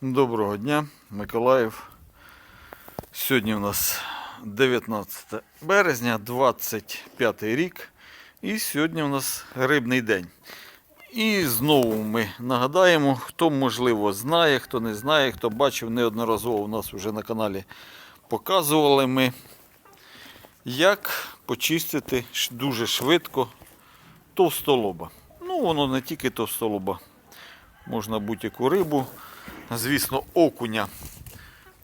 Доброго дня, Миколаїв. Сьогодні у нас 19 березня, 25 рік. І сьогодні у нас рибний день. І знову ми нагадаємо, хто можливо знає, хто не знає, хто бачив неодноразово у нас вже на каналі показували ми, як почистити дуже швидко товстолоба. Ну, воно не тільки товстолоба, можна будь-яку рибу. Звісно, окуня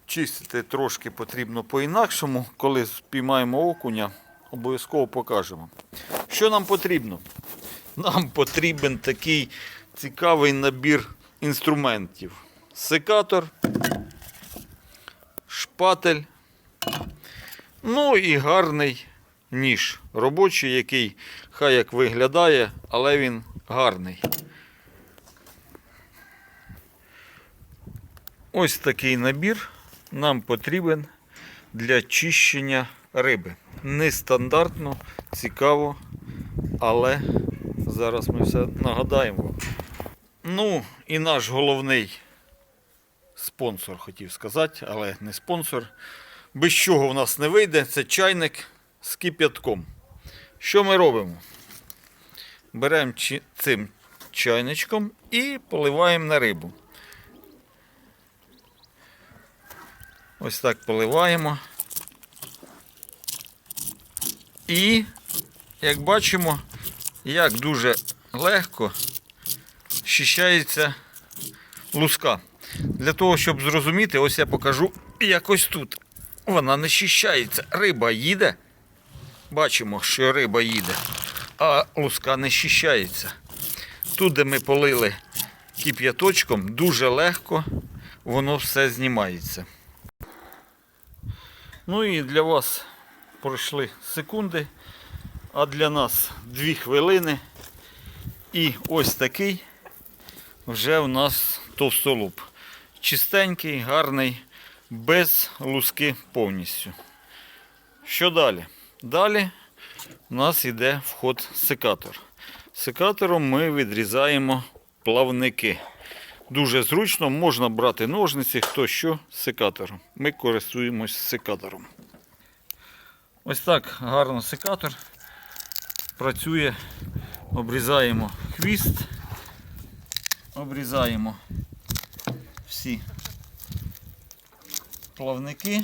чистити трошки потрібно по-інакшому. Коли спіймаємо окуня, обов'язково покажемо. Що нам потрібно? Нам потрібен такий цікавий набір інструментів. Секатор, шпатель, ну і гарний ніж робочий, який хай як виглядає, але він гарний. Ось такий набір нам потрібен для чищення риби. Нестандартно, цікаво, але зараз ми все нагадаємо. Ну, і наш головний спонсор, хотів сказати, але не спонсор. Без чого в нас не вийде, це чайник з кип'ятком. Що ми робимо? Беремо цим чайничком і поливаємо на рибу. Ось так поливаємо. І, як бачимо, як дуже легко щищається луска. Для того, щоб зрозуміти, ось я покажу якось тут. Вона не щищається. Риба їде. Бачимо, що риба їде, а луска не щищається. Тут, де ми полили кип'яточком, дуже легко воно все знімається. Ну і для вас пройшли секунди, а для нас 2 хвилини. І ось такий вже у нас товстолоб. Чистенький, гарний, без луски повністю. Що далі? Далі у нас йде вход секатор. Секатором ми відрізаємо плавники. Дуже зручно, можна брати ножниці, хто що з секатором. Ми користуємось секатором. Ось так гарно секатор працює. Обрізаємо хвіст, обрізаємо всі плавники.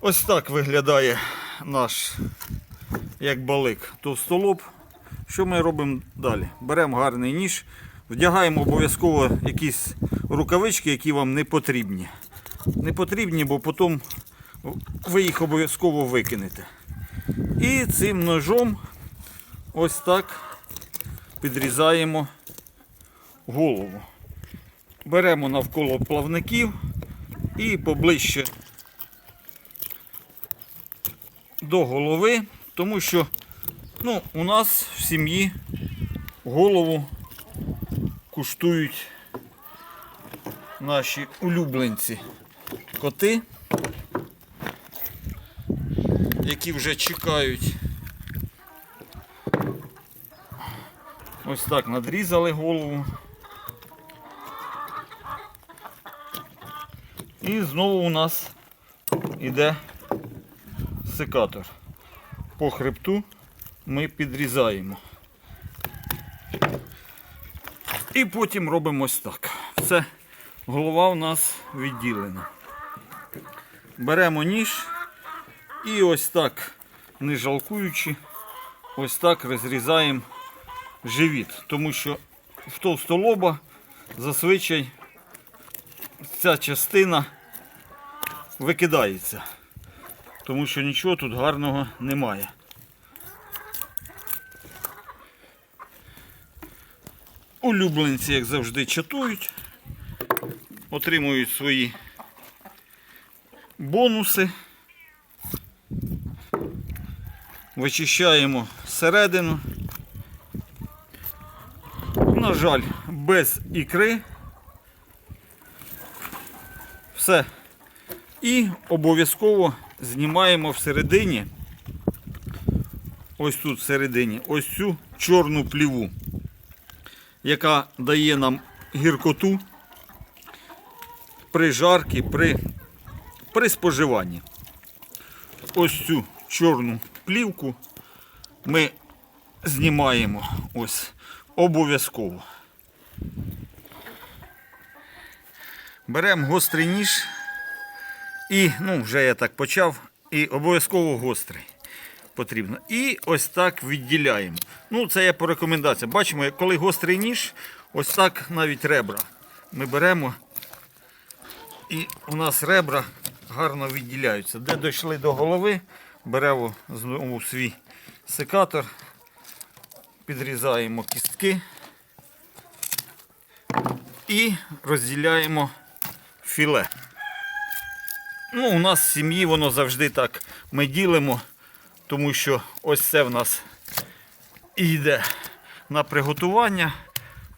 Ось так виглядає наш як балик товстолоб. Що ми робимо далі? Беремо гарний ніж, вдягаємо обов'язково якісь рукавички, які вам не потрібні. Не потрібні, бо потім ви їх обов'язково викинете. І цим ножом ось так підрізаємо голову. Беремо навколо плавників і поближче до голови, тому що ну, у нас в сім'ї голову куштують наші улюбленці коти, які вже чекають. Ось так надрізали голову. І знову у нас іде секатор. По хребту ми підрізаємо. І потім робимо ось так. Все, голова у нас відділена. Беремо ніж і ось так, не жалкуючи, ось так розрізаємо живіт. Тому що в товстолоба зазвичай ця частина викидається тому що нічого тут гарного немає. Улюбленці, як завжди, чатують, отримують свої бонуси. Вичищаємо середину. На жаль, без ікри. Все. І обов'язково знімаємо всередині, ось тут всередині, ось цю чорну пліву. яка дає нам гіркоту при жарці, при, при споживанні. Ось цю чорну плівку ми знімаємо ось обов'язково. Беремо гострий ніж і, ну, вже я так почав, і обов'язково гострий потрібно. І ось так відділяємо. Ну, це я по рекомендаціям. Бачимо, коли гострий ніж, ось так навіть ребра. Ми беремо і у нас ребра гарно відділяються. Де дійшли до голови, беремо знову свій секатор, підрізаємо кістки і розділяємо філе. Ну, у нас в сім'ї воно завжди так. Ми ділимо, тому що ось це в нас йде на приготування,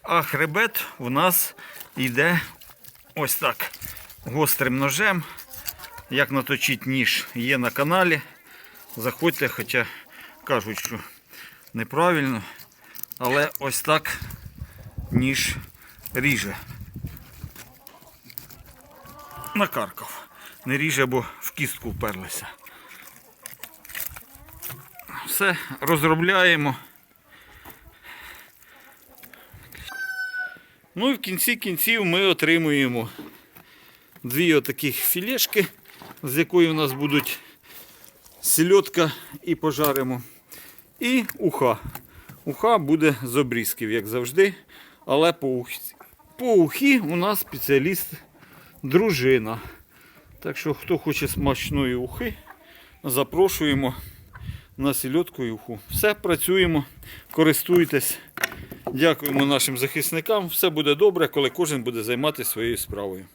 а хребет у нас йде ось так гострим ножем. Як наточити ніж є на каналі. Заходьте, хоча кажуть, що неправильно. Але ось так ніж ріже. Накаркав. Не ріже, бо в кістку вперлися. Все, розробляємо. Ну і в кінці кінців ми отримуємо дві отаких філешки, з якої у нас будуть сельодка і пожаримо. І уха. Уха буде з обрізків, як завжди. Але по ухі, по ухі у нас спеціаліст дружина. Так що, хто хоче смачної ухи, запрошуємо на сільотку і уху. Все, працюємо, користуйтесь. Дякуємо нашим захисникам. Все буде добре, коли кожен буде займатися своєю справою.